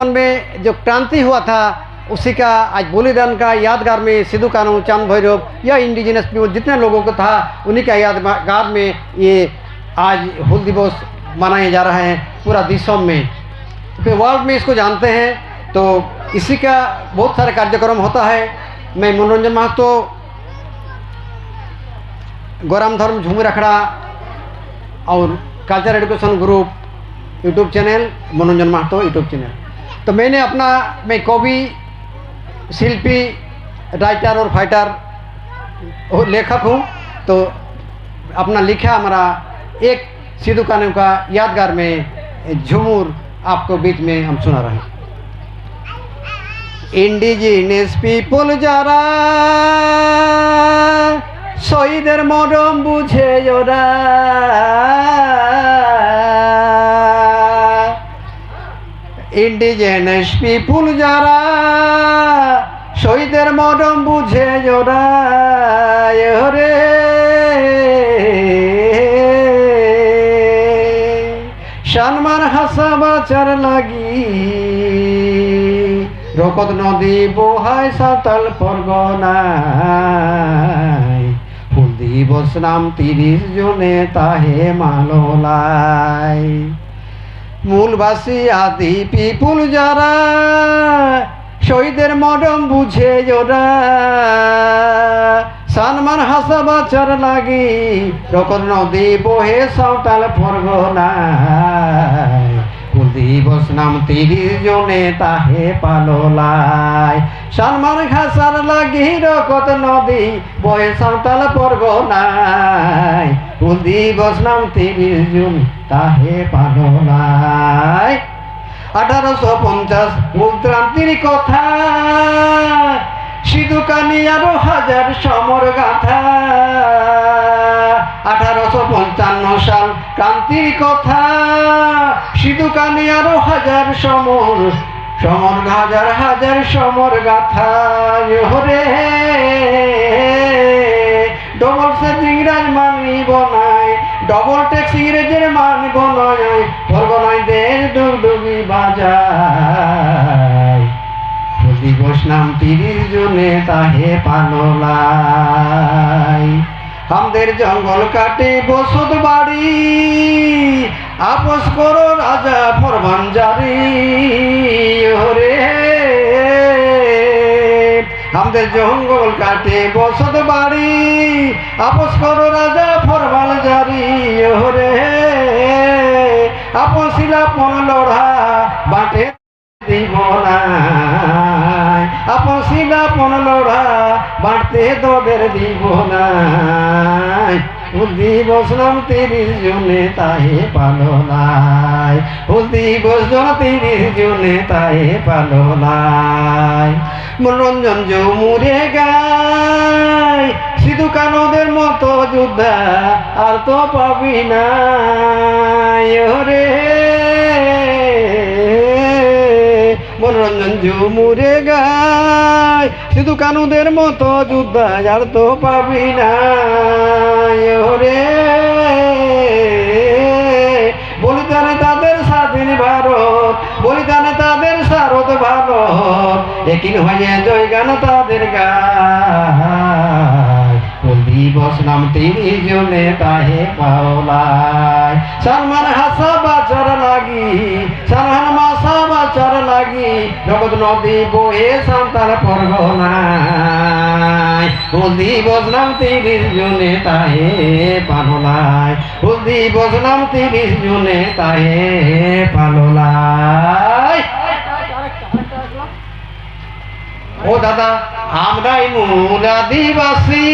में जो क्रांति हुआ था, उसी का आज बलिदान का यादगार में सिद्धू कानू चाँद भैरव या इंडिजिनस पीपल जितने लोगों को था, उन्हीं का यादगार में ये आज हुल दिवस मनाया जा रहा है पूरा देशों में। फिर वर्ल्ड में इसको जानते हैं तो इसी का बहुत सारे कार्यक्रम होता है। मैं मनोरंजन महतो, गौराम धर्म झूमर अखड़ा और culture education group YouTube channel मनोरंजन महतो यूट्यूब चैनल तो मैंने अपना मैं कवि शिल्पी राइटर और फाइटर और लेखक हूँ तो अपना लिखा हमारा एक सिद्धू कानू का यादगार में झूमर आपको बीच में हम सुना रहे हैं ইন্ডিজিনিয়াস পিপল যারা শহীদের মরম বুঝে ওরা ইন্ডিজিনাস পিপুল যারা, শহীদের মরম বুঝে ওরা রে সালমান হাসা বাচার লাগি, রকত নদী বহায় সাতাল পরগনায়। ফুল দিবস নাম তিরিশ জনে তাহে মাললাই মূলবাসী আদি পিপুল যারা, শহীদের মরম বুঝে ওরা। সালমান হাসা বাচার লাগি রকত নদী বহে সাঁওতাল পরগনায় কুল দিবস নাম তিরিশ জনে তাহে পাললায়। সালমান ঘাসার লাগি, রকত নদী বহে সাঁওতাল পরগনায় কুল দিবস নাম তিরিশ জন তাহে পাললায় আঠারোশো পঞ্চাশ উত্রান্তির কথা। সিধু কানি আরও হাজার সমর গাথা। আঠারোশো পঞ্চান্ন সাল ক্রান্তির কথা। সিধু কানি আরও হাজার সমর সমর হাজার হাজার সমর গাথা। হরে ডবল সে ইংরাজ মানিব নাই ডবল ট্যাক্স ইংরেজের মানিব নয় ফরগনায় দেশ ডুগডুগি বাজায়। দিবস নাম তিরিশ জনে তাহে পাললাই আমাদের জঙ্গল কাটে বসত বাড়ি আপস করো রাজা ফরমান জারি। আমাদের জঙ্গল কাটে, বসত বাড়ি। আপস করো রাজা, ফরমাল জারি। ওরে আপসিলা পন লড়া, বাটে দিব না আপসিলা পন লড়া বাড়তে তোদের দিব নাই। দিবস নাম তিরিশ জনে তাহে পালো নাই। দিবস জন তিরিশ জনে তাহে পালো নাই। মনোরঞ্জন জমুরে গায়, সিধু কানদের মতো যোদ্ধা আর তো পাবি না রে মনোরঞ্জন ঝুমুরে গায় শুধু কানুদের মতো যোদ্ধা আর তো পাবি না রে বলিদানে তাদের স্বাধীন ভারত, বলিদানে তাদের সারদ ভারত। একিন হয়ে জয় গান তাদের গায়। দিবস নাম তিরিশ জনে তাহে পাওলায়। সালমান হাসা বাচার লাগি, সালমান মাসা লাগি জগৎ নদী বয়ে সান্তার পরগনায়। ফুল দিবস নাম তিরিশ জনে তাহে পাললায় ফুল দিবস নাম তিরিশ জনে তাহে পাললায় ও দাদা, আমরাই মূল আদিবাসী